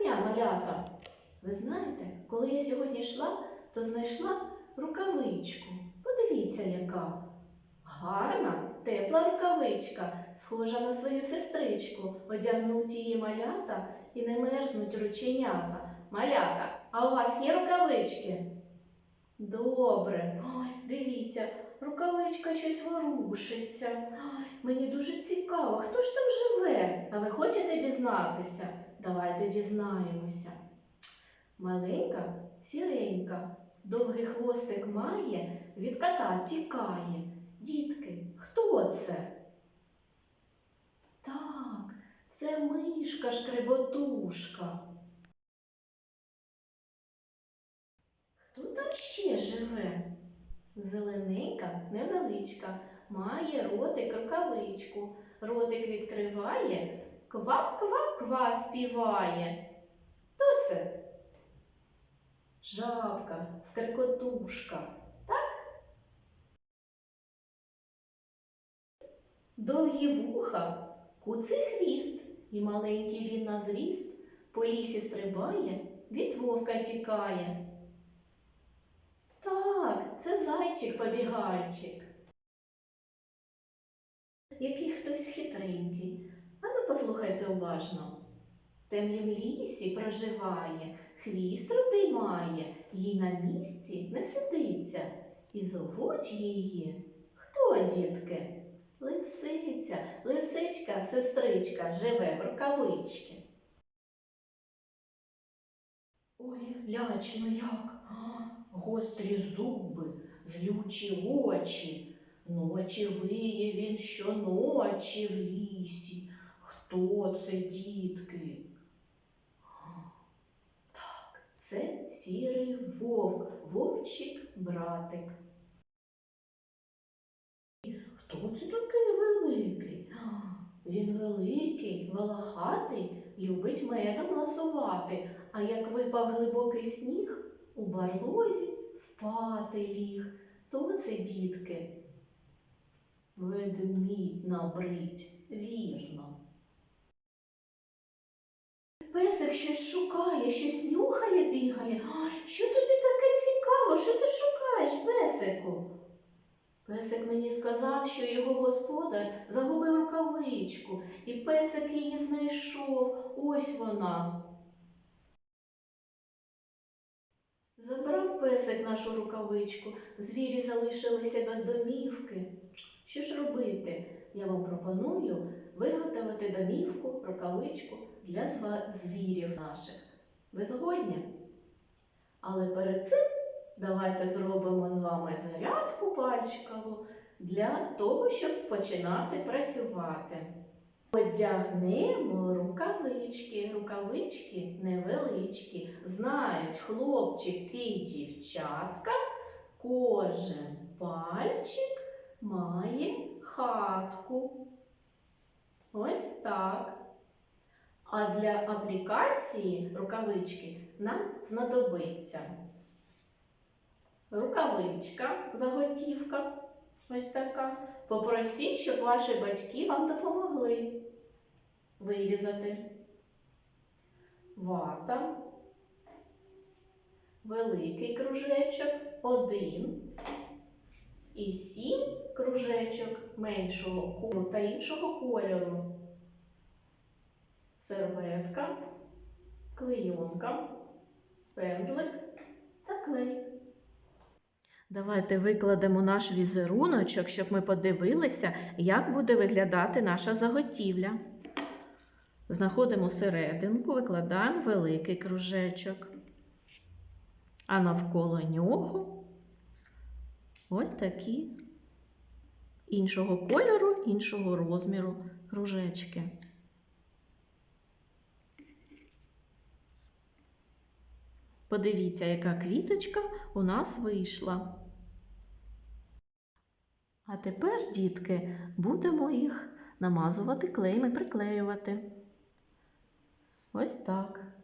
дня, малята! Ви знаєте, коли я сьогодні йшла, то знайшла рукавичку. Подивіться, яка гарна, тепла рукавичка, схожа на свою сестричку. Одягнуть її малята і не мерзнуть рученята. Малята, а у вас є рукавички? Добре. Ой, дивіться, рукавичка щось ворушиться. Ой, мені дуже цікаво, хто ж там живе? А ви хочете дізнатися? Давайте дізнаємося. Маленька, сіренька, довгий хвостик має, від кота тікає. Дітки, хто це? Так, це мишка шкреботушка. Хто там ще живе? Зелененька, невеличка, має ротик рукавичку. Ротик відкриває, ква-ква-ква співає. Хто це? Жабка, скрикотушка. Так? Довгі вуха, куций хвіст, і маленький він на зріст, по лісі стрибає, від вовка тікає. Так, це зайчик-побігайчик. Який хтось хитренький. Ану послухайте уважно. В темнім лісі проживає, хвіст рудий має, їй на місці не сидиться. І зовуть її. Хто, дітки? Лисиця, лисичка, сестричка, живе в рукавички. Ой, лячно як. Гострі зуби, злючі очі. Ночі виє він щоночі в лісі. Хто це, дітки? Так, це сірий вовк, вовчик братик. Хто це такий великий? Він великий, волохатий, любить медом ласувати, а як випав глибокий сніг, у барлозі спати ліг. То це, дітки, ведмідь набрить, вірно. Песик щось шукає, щось нюхає, бігає. Що тобі таке цікаво? Що ти шукаєш, песику? Песик мені сказав, що його господар загубив рукавичку, і песик її знайшов. Ось вона. Забрав песик нашу рукавичку, звірі залишилися без домівки. Що ж робити? Я вам пропоную виготовити домівку, рукавичку для звірів наших. Ви згодні? Але перед цим давайте зробимо з вами зарядку пальчикову для того, щоб починати працювати. Одягнемо рукавички, рукавички невеличкі. Знають хлопчики і дівчатка, кожен пальчик має хатку. Ось так. А для аплікації рукавички нам знадобиться рукавичка, заготівка. Ось така. Попросіть, щоб ваші батьки вам допомогли вирізати. Вата, великий кружечок, один і сім кружечок меншого кольору та іншого кольору. Серветка, клейонка, пензлик та клей. Давайте викладемо наш візеруночок, щоб ми подивилися, як буде виглядати наша заготівля. Знаходимо серединку, викладаємо великий кружечок. А навколо нього ось такі іншого кольору, іншого розміру кружечки. Подивіться, яка квіточка у нас вийшла. А тепер, дітки, будемо їх намазувати клеєм і приклеювати. Ось так.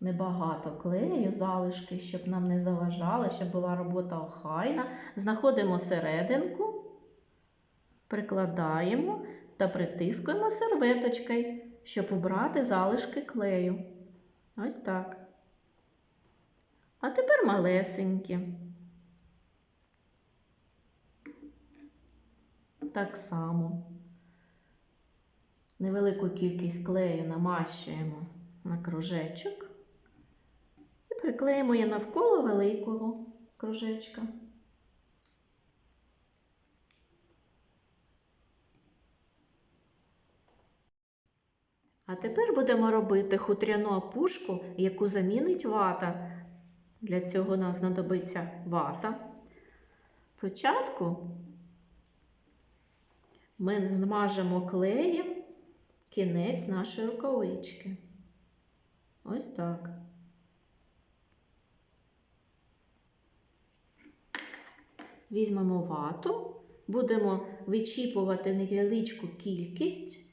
Небагато клею, залишки, щоб нам не заважали, щоб була робота охайна. Знаходимо серединку, прикладаємо та притискуємо серветочкою, щоб убрати залишки клею. Ось так. А тепер малесенькі. Так само. Невелику кількість клею намащуємо на кружечок приклеїмо її навколо великого кружечка. А тепер будемо робити хутряну опушку, яку замінить вата. Для цього нам знадобиться вата. Спочатку ми змажемо клеєм кінець нашої рукавички. Ось так. Візьмемо вату, будемо вичіпувати невеличку кількість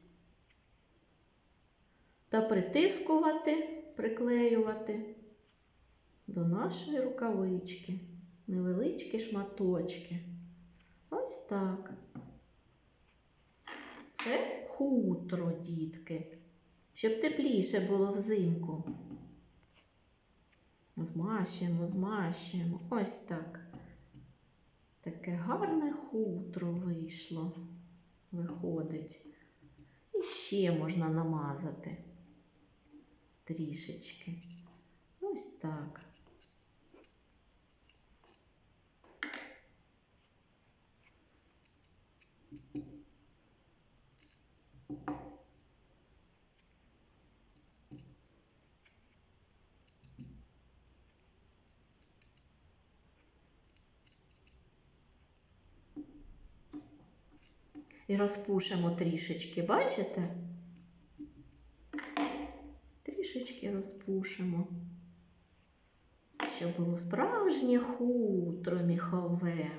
та притискувати, приклеювати до нашої рукавички невеличкі шматочки. Ось так. Це хутро, дітки, щоб тепліше було взимку. Змащуємо, змащуємо. Ось так. Таке гарне хутро вийшло, виходить. І ще можна намазати трішечки. Ось так. І розпушимо трішечки, бачите? Трішечки розпушимо, щоб було справжнє хутро міхове.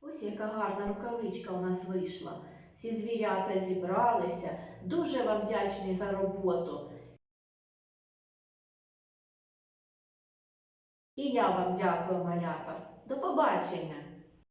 Ось яка гарна рукавичка у нас вийшла. Всі звірята зібралися. Дуже вам вдячний за роботу. І я вам дякую, малята. До побачення!